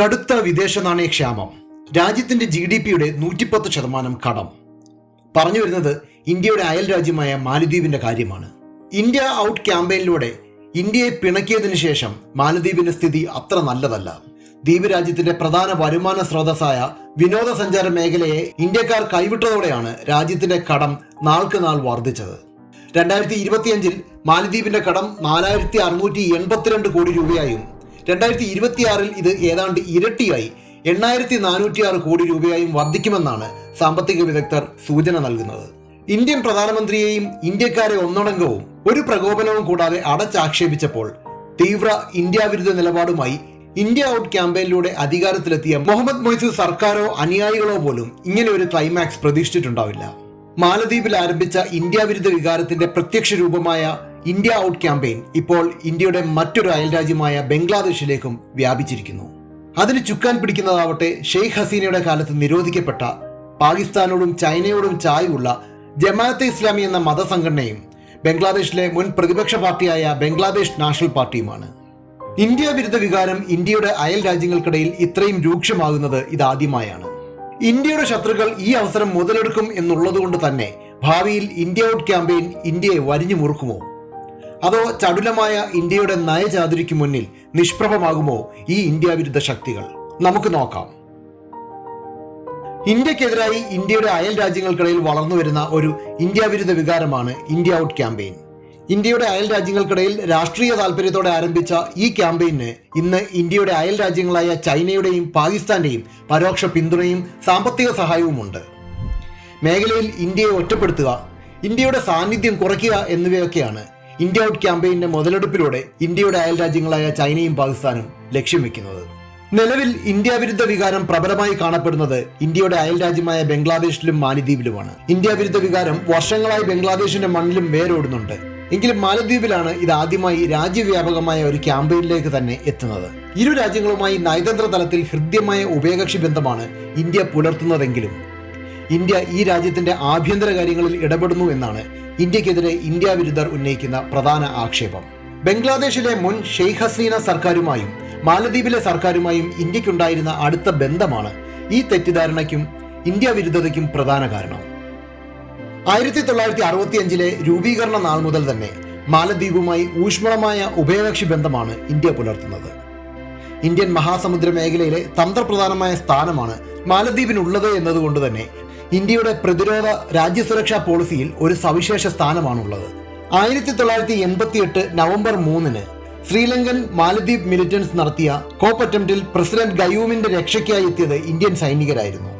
കടുത്ത വിദേശ നാണയ ക്ഷാമം രാജ്യത്തിന്റെ ജി ഡി പിയുടെ നൂറ്റിപ്പത്ത് ശതമാനം കടം. പറഞ്ഞു വരുന്നത് ഇന്ത്യയുടെ അയൽ രാജ്യമായ മാലദ്വീപിന്റെ കാര്യമാണ്. ഇന്ത്യ ഔട്ട് ക്യാമ്പയിനിലൂടെ ഇന്ത്യയെ പിണക്കിയതിനു ശേഷം മാലദ്വീപിന്റെ സ്ഥിതി അത്ര നല്ലതല്ല. ദ്വീപ് രാജ്യത്തിന്റെ പ്രധാന വരുമാന സ്രോതസ്സായ വിനോദസഞ്ചാര മേഖലയെ ഇന്ത്യക്കാർ കൈവിട്ടതോടെയാണ് രാജ്യത്തിന്റെ കടം നാൾക്ക് നാൾ വർദ്ധിച്ചത്. രണ്ടായിരത്തി ഇരുപത്തിയഞ്ചിൽ മാലദ്വീപിന്റെ കടം നാലായിരത്തി അറുന്നൂറ്റി എൺപത്തിരണ്ട് കോടി രൂപയായും രണ്ടായിരത്തി ഇരുപത്തിയാറിൽ ഇത് ഏതാണ്ട് ഇരട്ടിയായി. എണ്ണായിരത്തി നാനൂറ്റി ആറ് കോടി രൂപയായും വർദ്ധിക്കുമെന്നാണ് സാമ്പത്തിക വിദഗ്ധർ സൂചന നൽകുന്നത്. ഇന്ത്യൻ പ്രധാനമന്ത്രിയെയും ഇന്ത്യക്കാരെ ഒന്നടങ്കവും ഒരു പ്രകോപനവും കൂടാതെ അടച്ചാക്ഷേപിച്ചപ്പോൾ തീവ്ര ഇന്ത്യ വിരുദ്ധ നിലപാടുമായി ഇന്ത്യ ഔട്ട് ക്യാമ്പയിനിലൂടെ അധികാരത്തിലെത്തിയ മുഹമ്മദ് മൊയ്സു സർക്കാരോ അനുയായികളോ പോലും ഇങ്ങനെ ഒരു ക്ലൈമാക്സ് പ്രതീക്ഷിച്ചിട്ടുണ്ടാവില്ല. മാലദ്വീപിൽ ആരംഭിച്ച ഇന്ത്യ വിരുദ്ധ വികാരത്തിന്റെ പ്രത്യക്ഷ രൂപമായ ഇന്ത്യ ഔട്ട് ക്യാമ്പയിൻ ഇപ്പോൾ ഇന്ത്യയുടെ മറ്റൊരു അയൽരാജ്യമായ ബംഗ്ലാദേശിലേക്കും വ്യാപിച്ചിരിക്കുന്നു. അതിന് ചുക്കാൻ പിടിക്കുന്നതാവട്ടെ ഷെയ്ഖ് ഹസീനയുടെ കാലത്ത് നിരോധിക്കപ്പെട്ട പാകിസ്ഥാനോടും ചൈനയോടും ചായ്വുള്ള ജമാഅത്തെ ഇസ്ലാമി എന്ന മതസംഘടനയും ബംഗ്ലാദേശിലെ മുൻ പ്രതിപക്ഷ പാർട്ടിയായ ബംഗ്ലാദേശ് നാഷണൽ പാർട്ടിയുമാണ്. ഇന്ത്യ വിരുദ്ധ വികാരം ഇന്ത്യയുടെ അയൽ രാജ്യങ്ങൾക്കിടയിൽ ഇത്രയും രൂക്ഷമാകുന്നത് ഇതാദ്യമായാണ്. ഇന്ത്യയുടെ ശത്രുക്കൾ ഈ അവസരം മുതലെടുക്കും എന്നുള്ളതുകൊണ്ട് തന്നെ ഭാവിയിൽ ഇന്ത്യ ഔട്ട് ക്യാമ്പയിൻ ഇന്ത്യയെ വരിഞ്ഞു മുറുക്കുമോ? അതോ ചടുലമായ ഇന്ത്യയുടെ നയചാതുരിക്ക് മുന്നിൽ നിഷ്പ്രഭമാകുമോ ഈ ഇന്ത്യ വിരുദ്ധ ശക്തികൾ? നമുക്ക് നോക്കാം. ഇന്ത്യക്കെതിരായി ഇന്ത്യയുടെ അയൽ രാജ്യങ്ങൾക്കിടയിൽ വളർന്നു വരുന്ന ഒരു ഇന്ത്യ വിരുദ്ധ വികാരമാണ് ഇന്ത്യ ഔട്ട് ക്യാമ്പയിൻ. ഇന്ത്യയുടെ അയൽ രാജ്യങ്ങൾക്കിടയിൽ രാഷ്ട്രീയ താല്പര്യത്തോടെ ആരംഭിച്ച ഈ ക്യാമ്പയിന് ഇന്ന് ഇന്ത്യയുടെ അയൽ രാജ്യങ്ങളായ ചൈനയുടെയും പാകിസ്ഥാന്റെയും പരോക്ഷ പിന്തുണയും സാമ്പത്തിക സഹായവുമുണ്ട്. മേഖലയിൽ ഇന്ത്യയെ ഒറ്റപ്പെടുത്തുക ഇന്ത്യയുടെ സാന്നിധ്യം കുറയ്ക്കുക എന്നിവയൊക്കെയാണ് ഇന്ത്യ ഔട്ട് ക്യാമ്പയിന്റെ മുതലെടുപ്പിലൂടെ ഇന്ത്യയുടെ അയൽ രാജ്യങ്ങളായ ചൈനയും പാകിസ്ഥാനും ലക്ഷ്യം വെക്കുന്നത്. നിലവിൽ ഇന്ത്യ വിരുദ്ധ വികാരം പ്രബലമായി കാണപ്പെടുന്നത് ഇന്ത്യയുടെ അയൽ രാജ്യമായ ബംഗ്ലാദേശിലും മാലിദ്വീപിലുമാണ്. ഇന്ത്യ വിരുദ്ധ വികാരം വർഷങ്ങളായി ബംഗ്ലാദേശിന്റെ മണ്ണിലും വേരോടുന്നുണ്ട്. എങ്കിലും മാലദ്വീപിലാണ് ഇത് ആദ്യമായി രാജ്യവ്യാപകമായ ഒരു ക്യാമ്പയിനിലേക്ക് തന്നെ എത്തുന്നത്. ഇരു രാജ്യങ്ങളുമായി നയതന്ത്ര തലത്തിൽ ഹൃദ്യമായ ഉഭയകക്ഷി ബന്ധമാണ് ഇന്ത്യ പുലർത്തുന്നതെങ്കിലും ഇന്ത്യ ഈ രാജ്യത്തിന്റെ ആഭ്യന്തര കാര്യങ്ങളിൽ ഇടപെടുന്നു എന്നാണ് ഇന്ത്യക്കെതിരെ ഇന്ത്യ വിരുദ്ധർ ഉന്നയിക്കുന്ന പ്രധാന ആക്ഷേപം. ബംഗ്ലാദേശിലെ മുൻ ഷെയ്ഖ് ഹസീന സർക്കാരുമായും മാലദ്വീപിലെ സർക്കാരുമായും ഇന്ത്യക്കുണ്ടായിരുന്ന അടുത്ത ബന്ധമാണ് ഈ തെറ്റിദ്ധാരണയ്ക്കും ഇന്ത്യ വിരുദ്ധതയ്ക്കും പ്രധാന കാരണം. ആയിരത്തി തൊള്ളായിരത്തി അറുപത്തി അഞ്ചിലെ രൂപീകരണ നാൾ മുതൽ തന്നെ മാലദ്വീപുമായി ഊഷ്മളമായ ഉഭയകക്ഷി ബന്ധമാണ് ഇന്ത്യ പുലർത്തുന്നത്. ഇന്ത്യൻ മഹാസമുദ്ര മേഖലയിലെ തന്ത്രപ്രധാനമായ സ്ഥാനമാണ് മാലദ്വീപിനുള്ളത് എന്നതുകൊണ്ട് തന്നെ ഇന്ത്യയുടെ പ്രതിരോധ രാജ്യസുരക്ഷാ പോളിസിയിൽ ഒരു സവിശേഷ സ്ഥാനമാണുള്ളത്. ആയിരത്തി തൊള്ളായിരത്തി എൺപത്തി എട്ട് നവംബർ മൂന്നിന് ശ്രീലങ്കൻ മാലദ്വീപ് മിലിറ്റൻസ് നടത്തിയ കോപ്പ് അറ്റംപ്റ്റിൽ പ്രസിഡന്റ് ഗയൂമിന്റെ രക്ഷയ്ക്കായി എത്തിയത് ഇന്ത്യൻ സൈനികരായിരുന്നു.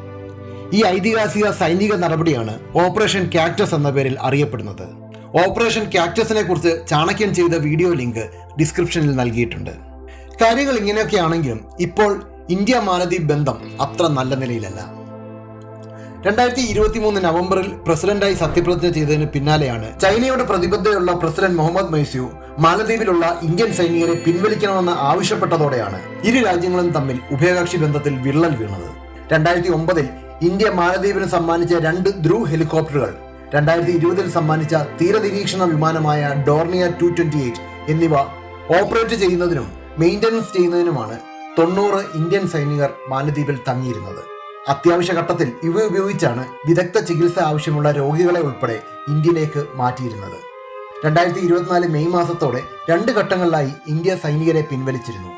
ഈ ഐതിഹാസിക സൈനിക നടപടിയാണ് ഓപ്പറേഷൻ ക്യാക്ടസ് എന്ന പേരിൽ അറിയപ്പെടുന്നത്. ഓപ്പറേഷൻ ക്യാക്ടസിനെ കുറിച്ച് ചാണക്യൻ ചെയ്ത വീഡിയോ ലിങ്ക് ഡിസ്ക്രിപ്ഷനിൽ നൽകിയിട്ടുണ്ട്. കാര്യങ്ങൾ ഇങ്ങനെയൊക്കെയാണെങ്കിലും ഇപ്പോൾ ഇന്ത്യ മാലദ്വീപ് ബന്ധം അത്ര നല്ല നിലയിലല്ല. രണ്ടായിരത്തി ഇരുപത്തി മൂന്ന് നവംബറിൽ പ്രസിഡന്റായി സത്യപ്രതിജ്ഞ ചെയ്തതിന് പിന്നാലെയാണ് ചൈനയുടെ പ്രതിബദ്ധതയുള്ള പ്രസിഡന്റ് മുഹമ്മദ് മൈസ്യു മാലദ്വീപിലുള്ള ഇന്ത്യൻ സൈനികരെ പിൻവലിക്കണമെന്ന് ആവശ്യപ്പെട്ടതോടെയാണ് ഇരു രാജ്യങ്ങളും തമ്മിൽ ഉഭയകക്ഷി ബന്ധത്തിൽ വിള്ളൽ വീണത്. രണ്ടായിരത്തി ഒമ്പതിൽ ഇന്ത്യ മാലദ്വീപിന് സമ്മാനിച്ച രണ്ട് ധ്രുവ് ഹെലികോപ്റ്ററുകൾ രണ്ടായിരത്തി ഇരുപതിൽ സമ്മാനിച്ച തീരനിരീക്ഷണ വിമാനമായ ഡോർണിയ ടു ട്വന്റി എയ്റ്റ് എന്നിവ ഓപ്പറേറ്റ് ചെയ്യുന്നതിനും മെയിന്റനൻസ് ചെയ്യുന്നതിനുമാണ് തൊണ്ണൂറ് ഇന്ത്യൻ സൈനികർ മാലദ്വീപിൽ തങ്ങിയിരുന്നത്. അത്യാവശ്യ ഘട്ടത്തിൽ ഇവ ഉപയോഗിച്ചാണ് വിദഗ്ധ ചികിത്സ ആവശ്യമുള്ള രോഗികളെ ഉൾപ്പെടെ ഇന്ത്യയിലേക്ക് മാറ്റിയിരുന്നത്. രണ്ടായിരത്തി ഇരുപത്തിനാല് മെയ് മാസത്തോടെ രണ്ട് ഘട്ടങ്ങളിലായി ഇന്ത്യ സൈനികരെ പിൻവലിച്ചിരുന്നു.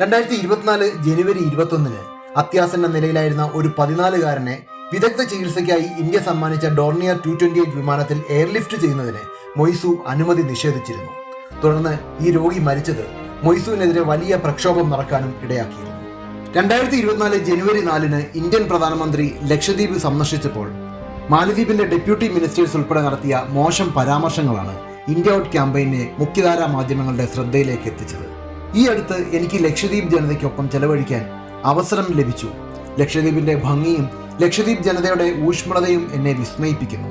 രണ്ടായിരത്തി ഇരുപത്തിനാല് ജനുവരി ഇരുപത്തൊന്നിന് അത്യാസന്ന നിലയിലായിരുന്ന ഒരു പതിനാലുകാരനെ വിദഗ്ധ ചികിത്സയ്ക്കായി ഇന്ത്യ സമ്മാനിച്ച ഡോർണിയർ ടു ട്വന്റി എയ്റ്റ് വിമാനത്തിൽ എയർലിഫ്റ്റ് ചെയ്യുന്നതിന് മൊയ്സു അനുമതി നിഷേധിച്ചിരുന്നു. തുടർന്ന് ഈ രോഗി മരിച്ചത് മൊയ്സുവിനെതിരെ വലിയ പ്രക്ഷോഭം നടക്കാനും ഇടയാക്കിയിരുന്നു. രണ്ടായിരത്തി ഇരുപത്തിനാല് ജനുവരി നാലിന് ഇന്ത്യൻ പ്രധാനമന്ത്രി ലക്ഷദ്വീപ് സന്ദർശിച്ചപ്പോൾ മാലദ്വീപിന്റെ ഡെപ്യൂട്ടി മിനിസ്റ്റേഴ്സ് ഉൾപ്പെടെ നടത്തിയ മോശം പരാമർശങ്ങളാണ് ഇന്ത്യ ഔട്ട് ക്യാമ്പയിനെ മുഖ്യധാരാ മാധ്യമങ്ങളുടെ ശ്രദ്ധയിലേക്ക് എത്തിച്ചത്. ഈ അടുത്ത് എനിക്ക് ലക്ഷദ്വീപ് ജനതയ്ക്കൊപ്പം ചെലവഴിക്കാൻ അവസരം ലഭിച്ചു. ലക്ഷദ്വീപിന്റെ ഭംഗിയും ലക്ഷദ്വീപ് ജനതയുടെ ഊഷ്മളതയും എന്നെ വിസ്മയിപ്പിക്കുന്നു.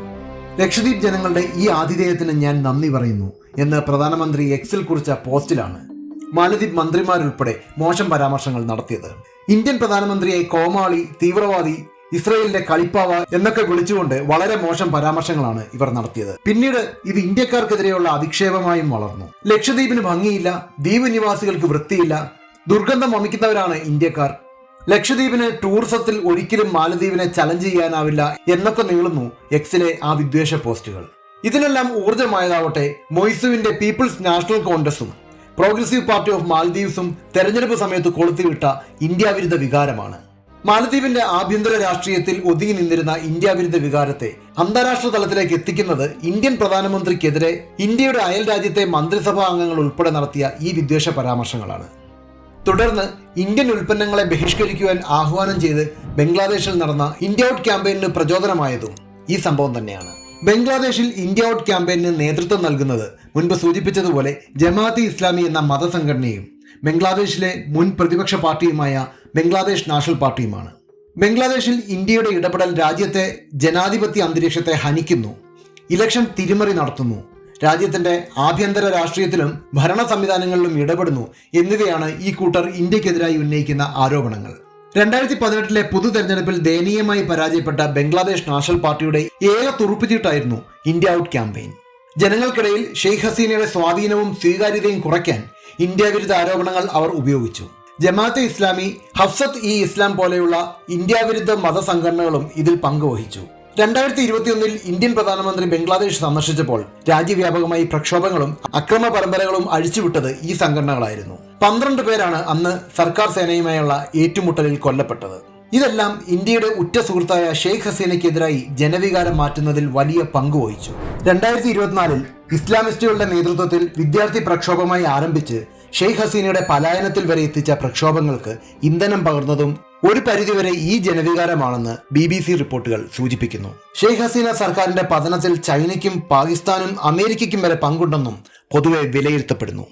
ലക്ഷദ്വീപ് ജനങ്ങളുടെ ഈ ആതിഥേയത്തിന് ഞാൻ നന്ദി പറയുന്നു എന്ന് പ്രധാനമന്ത്രി എക്സിൽ കുറിച്ച പോസ്റ്റിലാണ്. മാലദ്വീപ് മന്ത്രിമാരുൾപ്പെടെ മോശം പരാമർശങ്ങൾ നടത്തിയത്. ഇന്ത്യൻ പ്രധാനമന്ത്രിയെ കോമാളി തീവ്രവാദി ഇസ്രയേലിന്റെ കളിപ്പാവ എന്നൊക്കെ വിളിച്ചുകൊണ്ട് വളരെ മോശം പരാമർശങ്ങളാണ് ഇവർ നടത്തിയത്. പിന്നീട് ഇത് ഇന്ത്യക്കാർക്കെതിരെയുള്ള അധിക്ഷേപമായും വളർന്നു. ലക്ഷദ്വീപിന് ഭംഗിയില്ല ദ്വീപ് നിവാസികൾക്ക് വൃത്തിയില്ല ദുർഗന്ധം വമിക്കുന്നവരാണ് ഇന്ത്യക്കാർ. ലക്ഷദ്വീപിന് ടൂറിസത്തിൽ ഒരിക്കലും മാലദ്വീപിനെ ചലഞ്ച് ചെയ്യാനാവില്ല എന്നൊക്കെ നീളുന്നു എക്സിലെ ആ വിദ്വേഷ പോസ്റ്റുകൾ. ഇതിനെല്ലാം ഊർജമായതാവട്ടെ മൊയ്സുവിന്റെ പീപ്പിൾസ് നാഷണൽ കോൺഗ്രസും. പ്രോഗ്രസീവ് പാർട്ടി ഓഫ് മാലദ്വീപ്സും തെരഞ്ഞെടുപ്പ് സമയത്ത് കൊളുത്തിവിട്ട ഇന്ത്യ വിരുദ്ധ വികാരമാണ്. മാലദ്വീപിന്റെ ആഭ്യന്തര രാഷ്ട്രീയത്തിൽ ഒതുങ്ങി നിന്നിരുന്ന ഇന്ത്യ വിരുദ്ധ വികാരത്തെ അന്താരാഷ്ട്ര തലത്തിലേക്ക് എത്തിക്കുന്നത് ഇന്ത്യൻ പ്രധാനമന്ത്രിക്കെതിരെ ഇന്ത്യയുടെ അയൽ രാജ്യത്തെ മന്ത്രിസഭാ അംഗങ്ങൾ ഉൾപ്പെടെ നടത്തിയ ഈ വിദ്വേഷ പരാമർശങ്ങളാണ്. തുടർന്ന് ഇന്ത്യൻ ഉൽപ്പന്നങ്ങളെ ബഹിഷ്കരിക്കുവാൻ ആഹ്വാനം ചെയ്ത് ബംഗ്ലാദേശിൽ നടന്ന ഇന്ത്യ ഔട്ട് ക്യാമ്പയിന് പ്രചോദനമായതും ഈ സംഭവം തന്നെയാണ്. ബംഗ്ലാദേശിൽ ഇന്ത്യ ഔട്ട് ക്യാമ്പയിന് നേതൃത്വം നൽകുന്നത് മുൻപ് സൂചിപ്പിച്ചതുപോലെ ജമാഅത്തെ ഇസ്ലാമി എന്ന മതസംഘടനയും ബംഗ്ലാദേശിലെ മുൻ പ്രതിപക്ഷ പാർട്ടിയുമായ ബംഗ്ലാദേശ് നാഷണൽ പാർട്ടിയുമാണ്. ബംഗ്ലാദേശിൽ ഇന്ത്യയുടെ ഇടപെടൽ രാജ്യത്തെ ജനാധിപത്യ അന്തരീക്ഷത്തെ ഹനിക്കുന്നു ഇലക്ഷൻ തിരിമറി നടത്തുന്നു രാജ്യത്തിന്റെ ആഭ്യന്തര രാഷ്ട്രീയത്തിലും ഭരണ സംവിധാനങ്ങളിലും ഇടപെടുന്നു എന്നിവയാണ് ഈ കൂട്ടർ ഇന്ത്യക്കെതിരായി ഉന്നയിക്കുന്ന ആരോപണങ്ങൾ. രണ്ടായിരത്തി പതിനെട്ടിലെ പൊതു തെരഞ്ഞെടുപ്പിൽ ദയനീയമായി പരാജയപ്പെട്ട ബംഗ്ലാദേശ് നാഷണൽ പാർട്ടിയുടെ ഏക തുറുപ്പിച്ചിട്ടായിരുന്നു ഇന്ത്യ ഔട്ട് ക്യാമ്പയിൻ. ജനങ്ങൾക്കിടയിൽ ഷെയ്ഖ് ഹസീനയുടെ സ്വാധീനവും സ്വീകാര്യതയും കുറയ്ക്കാൻ ഇന്ത്യ വിരുദ്ധ ആരോപണങ്ങൾ അവർ ഉപയോഗിച്ചു. ജമാഅത്തെ ഇസ്ലാമി ഹഫ്സത്ത് ഇ ഇസ്ലാം പോലെയുള്ള ഇന്ത്യ വിരുദ്ധ മതസംഘടനകളും ഇതിൽ പങ്കുവഹിച്ചു. രണ്ടായിരത്തി ഇരുപത്തിയൊന്നിൽ ഇന്ത്യൻ പ്രധാനമന്ത്രി ബംഗ്ലാദേശ് സന്ദർശിച്ചപ്പോൾ രാജ്യവ്യാപകമായി പ്രക്ഷോഭങ്ങളും അക്രമ പരമ്പരകളും അഴിച്ചുവിട്ടത് ഈ സംഘടനകളായിരുന്നു. പന്ത്രണ്ട് പേരാണ് അന്ന് സർക്കാർ സേനയുമായുള്ള ഏറ്റുമുട്ടലിൽ കൊല്ലപ്പെട്ടത്. ഇതെല്ലാം ഇന്ത്യയുടെ ഉറ്റ സുഹൃത്തായ ഷെയ്ഖ് ഹസീനയ്ക്കെതിരായി ജനവികാരം മാറ്റുന്നതിൽ വലിയ പങ്ക് വഹിച്ചു. രണ്ടായിരത്തി ഇരുപത്തിനാലിൽ ഇസ്ലാമിസ്റ്റുകളുടെ നേതൃത്വത്തിൽ വിദ്യാർത്ഥി പ്രക്ഷോഭമായി ആരംഭിച്ച് ഷെയ്ഖ് ഹസീനയുടെ പലായനത്തിൽ വരെ എത്തിച്ച പ്രക്ഷോഭങ്ങൾക്ക് ഇന്ധനം പകർന്നതും ഒരു പരിധിവരെ ഈ ജനവികാരമാണെന്ന് ബി ബി സി റിപ്പോർട്ടുകൾ സൂചിപ്പിക്കുന്നു. ഷെയ്ഖ് ഹസീന സർക്കാരിന്റെ പതനത്തിൽ ചൈനയ്ക്കും പാകിസ്ഥാനും അമേരിക്കയ്ക്കും വരെ പങ്കുണ്ടെന്നും പൊതുവെ വിലയിരുത്തപ്പെടുന്നു.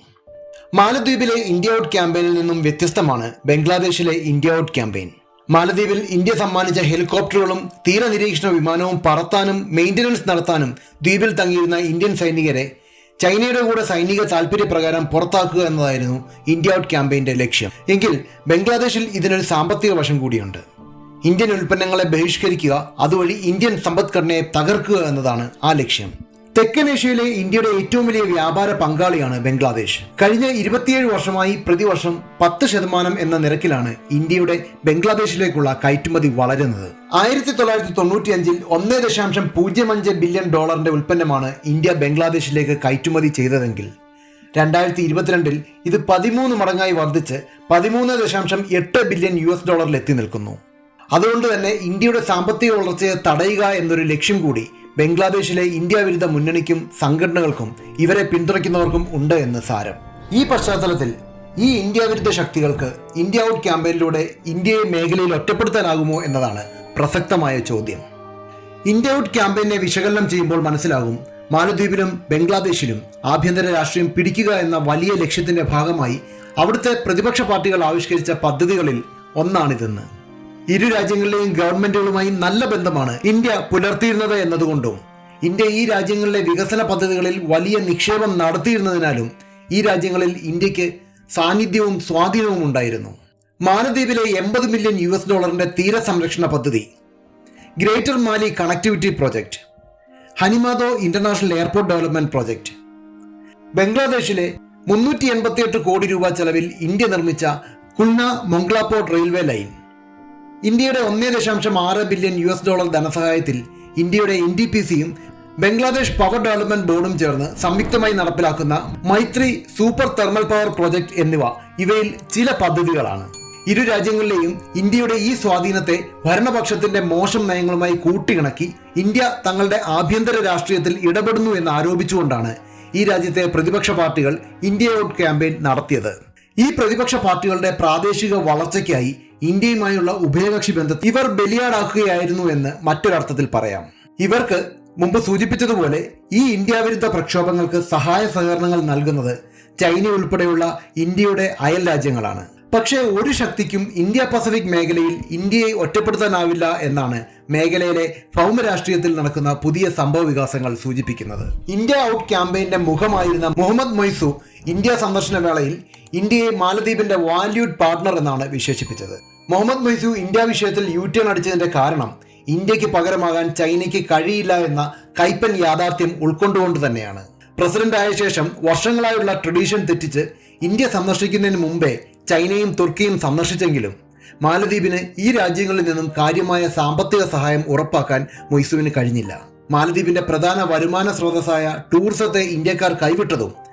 മാലദ്വീപിലെ ഇന്ത്യ ഔട്ട് ക്യാമ്പയിനിൽ നിന്നും വ്യത്യസ്തമാണ് ബംഗ്ലാദേശിലെ ഇന്ത്യ ഔട്ട് ക്യാമ്പയിൻ. മാലദ്വീപിൽ ഇന്ത്യ സമ്മാനിച്ച ഹെലികോപ്റ്ററുകളും തീരനിരീക്ഷണ വിമാനവും പറത്താനും മെയിന്റനൻസ് നടത്താനും ദ്വീപിൽ തങ്ങിയിരുന്ന ഇന്ത്യൻ സൈനികരെ ചൈനയുടെ കൂടെ സൈനിക താൽപര്യപ്രകാരം പുറത്താക്കുക എന്നതായിരുന്നു ഇന്ത്യ ഔട്ട് ക്യാമ്പയിന്റെ ലക്ഷ്യം. എങ്കിൽ ബംഗ്ലാദേശിൽ ഇതിനൊരു സാമ്പത്തിക വശം കൂടിയുണ്ട്. ഇന്ത്യൻ ഉൽപ്പന്നങ്ങളെ ബഹിഷ്കരിക്കുക അതുവഴി ഇന്ത്യൻ സമ്പദ്ഘടനയെ തകർക്കുക എന്നതാണ് ആ ലക്ഷ്യം. തെക്കൻ ഏഷ്യയിലെ ഇന്ത്യയുടെ ഏറ്റവും വലിയ വ്യാപാര പങ്കാളിയാണ് ബംഗ്ലാദേശ്. കഴിഞ്ഞ ഇരുപത്തിയേഴ് വർഷമായി പ്രതിവർഷം പത്ത് ശതമാനം എന്ന നിരക്കിലാണ് ഇന്ത്യയുടെ ബംഗ്ലാദേശിലേക്കുള്ള കയറ്റുമതി വളരുന്നത്. ആയിരത്തി തൊള്ളായിരത്തി തൊണ്ണൂറ്റി അഞ്ചിൽ ഒന്നേ ദശാംശം പൂജ്യം അഞ്ച് ബില്യൺ ഡോളറിന്റെ ഉൽപ്പന്നമാണ് ഇന്ത്യ ബംഗ്ലാദേശിലേക്ക് കയറ്റുമതി ചെയ്തതെങ്കിൽ. രണ്ടായിരത്തി ഇരുപത്തിരണ്ടിൽ ഇത് പതിമൂന്ന് മടങ്ങായി വർദ്ധിച്ച് പതിമൂന്ന് ദശാംശം എട്ട് ബില്യൺ യു എസ് ഡോളറിൽ എത്തി നിൽക്കുന്നു. അതുകൊണ്ട് തന്നെ ഇന്ത്യയുടെ സാമ്പത്തിക വളർച്ചയെ തടയുക എന്നൊരു ലക്ഷ്യം കൂടി ബംഗ്ലാദേശിലെ ഇന്ത്യ വിരുദ്ധ മുന്നണിക്കും സംഘടനകൾക്കും ഇവരെ പിന്തുണയ്ക്കുന്നവർക്കും ഉണ്ട് എന്ന് സാരം. ഈ പശ്ചാത്തലത്തിൽ ഈ ഇന്ത്യ വിരുദ്ധ ശക്തികൾക്ക് ഇന്ത്യ ഔട്ട് ക്യാമ്പയിനിലൂടെ ഇന്ത്യയെ മേഖലയിൽ ഒറ്റപ്പെടുത്താനാകുമോ എന്നതാണ് പ്രസക്തമായ ചോദ്യം. ഇന്ത്യ ഔട്ട് ക്യാമ്പയിനെ വിശകലനം ചെയ്യുമ്പോൾ മനസ്സിലാകും മാലദ്വീപിലും ബംഗ്ലാദേശിലും ആഭ്യന്തര രാഷ്ട്രീയം പിടിക്കുക എന്ന വലിയ ലക്ഷ്യത്തിന്റെ ഭാഗമായി അവിടുത്തെ പ്രതിപക്ഷ പാർട്ടികൾ ആവിഷ്കരിച്ച പദ്ധതികളിൽ ഒന്നാണിതെന്ന്. ഇരു രാജ്യങ്ങളിലെയും ഗവൺമെന്റുകളുമായി നല്ല ബന്ധമാണ് ഇന്ത്യ പുലർത്തിയിരുന്നത് എന്നതുകൊണ്ടും. ഇന്ത്യ ഈ രാജ്യങ്ങളിലെ വികസന പദ്ധതികളിൽ വലിയ നിക്ഷേപം നടത്തിയിരുന്നതിനാലും ഈ രാജ്യങ്ങളിൽ ഇന്ത്യയ്ക്ക് സാന്നിധ്യവും സ്വാധീനവും ഉണ്ടായിരുന്നു. മാലദ്വീപിലെ എൺപത് മില്യൺ യു എസ് ഡോളറിന്റെ തീരസംരക്ഷണ പദ്ധതി. Greater Male connectivity project Hanimaadhoo international airport development project ബംഗ്ലാദേശിലെ മുന്നൂറ്റി എൺപത്തിയെട്ട് കോടി രൂപ ചെലവിൽ ഇന്ത്യ നിർമ്മിച്ച കുൾന മൊംഗ്ലാപോർട്ട് റെയിൽവേ ലൈൻ. ഇന്ത്യയുടെ ഒന്നേ ദശാംശം ആറ് ബില്യൺ യു എസ് ഡോളർ ധനസഹായത്തിൽ ഇന്ത്യയുടെ എൻ ഡി പി സിയും ബംഗ്ലാദേശ് പവർ ഡെവലപ്മെന്റ് ബോർഡും ചേർന്ന് സംയുക്തമായി നടപ്പിലാക്കുന്ന Maitri super thermal power project എന്നിവ ഇവയിൽ ചില പദ്ധതികളാണ്. ഇരു രാജ്യങ്ങളിലെയും ഇന്ത്യയുടെ ഈ സ്വാധീനത്തെ ഭരണപക്ഷത്തിന്റെ മോശം നയങ്ങളുമായി കൂട്ടിയിണക്കി ഇന്ത്യ തങ്ങളുടെ ആഭ്യന്തര രാഷ്ട്രീയത്തിൽ ഇടപെടുന്നു എന്ന് ആരോപിച്ചുകൊണ്ടാണ് ഈ രാജ്യത്തെ പ്രതിപക്ഷ പാർട്ടികൾ ഇന്ത്യ ഔട്ട് ക്യാമ്പയിൻ നടത്തിയത്. ഈ പ്രതിപക്ഷ പാർട്ടികളുടെ പ്രാദേശിക വളർച്ചയ്ക്കായി ഇന്ത്യയുമായുള്ള ഉഭയകക്ഷി ബന്ധത്തിൽ ഇവർ ബലിയാടാക്കുകയായിരുന്നു എന്ന് മറ്റൊരർത്ഥത്തിൽ പറയാം. ഇവർക്ക് മുമ്പ് സൂചിപ്പിച്ചതുപോലെ ഈ ഇന്ത്യ വിരുദ്ധ പ്രക്ഷോഭങ്ങൾക്ക് സഹായ സഹകരണങ്ങൾ നൽകുന്നത് ചൈന ഉൾപ്പെടെയുള്ള ഇന്ത്യയുടെ അയൽ രാജ്യങ്ങളാണ്. പക്ഷേ ഒരു ശക്തിക്കും ഇന്ത്യ പസഫിക് മേഖലയിൽ ഇന്ത്യയെ ഒറ്റപ്പെടുത്താനാവില്ല എന്നാണ് മേഖലയിലെ ഭൗമരാഷ്ട്രീയത്തിൽ നടക്കുന്ന പുതിയ സംഭവ വികാസങ്ങൾ സൂചിപ്പിക്കുന്നത്. ഇന്ത്യ ഔട്ട് ക്യാമ്പയിന്റെ മുഖമായിരുന്ന മുഹമ്മദ് മൊയ്സു ഇന്ത്യ സന്ദർശന വേളയിൽ ഇന്ത്യയെ മാലദ്വീപിന്റെ വാല്യൂഡ് പാർട്ണർ എന്നാണ് വിശേഷിപ്പിച്ചത്. മുഹമ്മദ് മൊയ്സു ഇന്ത്യ വിഷയത്തിൽ യു ടേൺ അടിച്ചതിന്റെ കാരണം ഇന്ത്യയ്ക്ക് പകരമാകാൻ ചൈനയ്ക്ക് കഴിയില്ല എന്ന കൈപ്പൻ യാഥാർത്ഥ്യം ഉൾക്കൊണ്ടുകൊണ്ട് തന്നെയാണ്. പ്രസിഡന്റ് ആയ ശേഷം വർഷങ്ങളായുള്ള ട്രഡീഷൻ തെറ്റിച്ച് ഇന്ത്യ സന്ദർശിക്കുന്നതിന് മുമ്പേ ചൈനയും തുർക്കിയും സന്ദർശിച്ചെങ്കിലും മാലദ്വീപിന് ഈ രാജ്യങ്ങളിൽ നിന്നും കാര്യമായ സാമ്പത്തിക സഹായം ഉറപ്പാക്കാൻ മൊയ്സുവിന് കഴിഞ്ഞില്ല. മാലദ്വീപിന്റെ പ്രധാന വരുമാന സ്രോതസ്സായ ടൂറിസത്തെ ഇന്ത്യക്കാർ കൈവിട്ടതും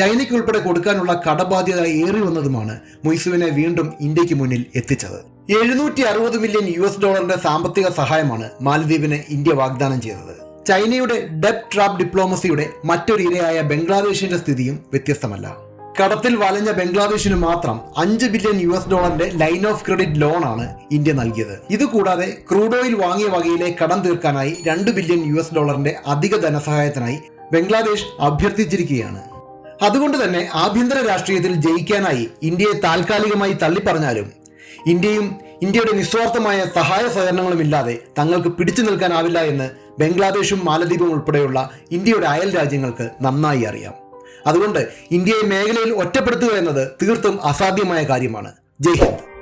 ചൈനയ്ക്ക് ഉൾപ്പെടെ കൊടുക്കാനുള്ള കടബാധ്യത ഏറി വന്നതുമാണ് മൊയ്സുവിനെ വീണ്ടും ഇന്ത്യയ്ക്ക് മുന്നിൽ എത്തിച്ചത്. എഴുന്നൂറ്റി അറുപത് മില്യൺ യു എസ് ഡോളറിന്റെ സാമ്പത്തിക സഹായമാണ് മാലദ്വീപിന് ഇന്ത്യ വാഗ്ദാനം ചെയ്തത്. ചൈനയുടെ ഡെപ് ട്രാപ്പ് ഡിപ്ലോമസിയുടെ മറ്റൊരു ഇരയായ ബംഗ്ലാദേശിന്റെ സ്ഥിതിയും വ്യത്യസ്തമല്ല. കടത്തിൽ വലഞ്ഞ ബംഗ്ലാദേശിന് മാത്രം അഞ്ച് ബില്യൺ യു എസ് ഡോളറിന്റെ ലൈൻ ഓഫ് ക്രെഡിറ്റ് ലോണാണ് ഇന്ത്യ നൽകിയത്. ഇതുകൂടാതെ ക്രൂഡ് ഓയിൽ വാങ്ങിയ വകയിലെ കടം തീർക്കാനായി രണ്ട് ബില്യൺ യു എസ് ഡോളറിന്റെ അധിക ധനസഹായത്തിനായി ബംഗ്ലാദേശ് അഭ്യർത്ഥിച്ചിരിക്കുകയാണ്. അതുകൊണ്ട് തന്നെ ആഭ്യന്തര രാഷ്ട്രീയത്തിൽ ജയിക്കാനായി ഇന്ത്യയെ താൽക്കാലികമായി തള്ളിപ്പറഞ്ഞാലും ഇന്ത്യയും ഇന്ത്യയുടെ നിസ്വാർത്ഥമായ സഹായ സഹകരണങ്ങളും ഇല്ലാതെ തങ്ങൾക്ക് പിടിച്ചു നിൽക്കാനാവില്ല എന്ന് ബംഗ്ലാദേശും മാലദ്വീപും ഉൾപ്പെടെയുള്ള ഇന്ത്യയുടെ അയൽ രാജ്യങ്ങൾക്ക് നന്നായി അറിയാം. അതുകൊണ്ട് ഇന്ത്യയെ മേഖലയിൽ ഒറ്റപ്പെടുത്തുക എന്നത് തീർത്തും അസാധ്യമായ കാര്യമാണ്. ജയ് ഹിന്ദ്.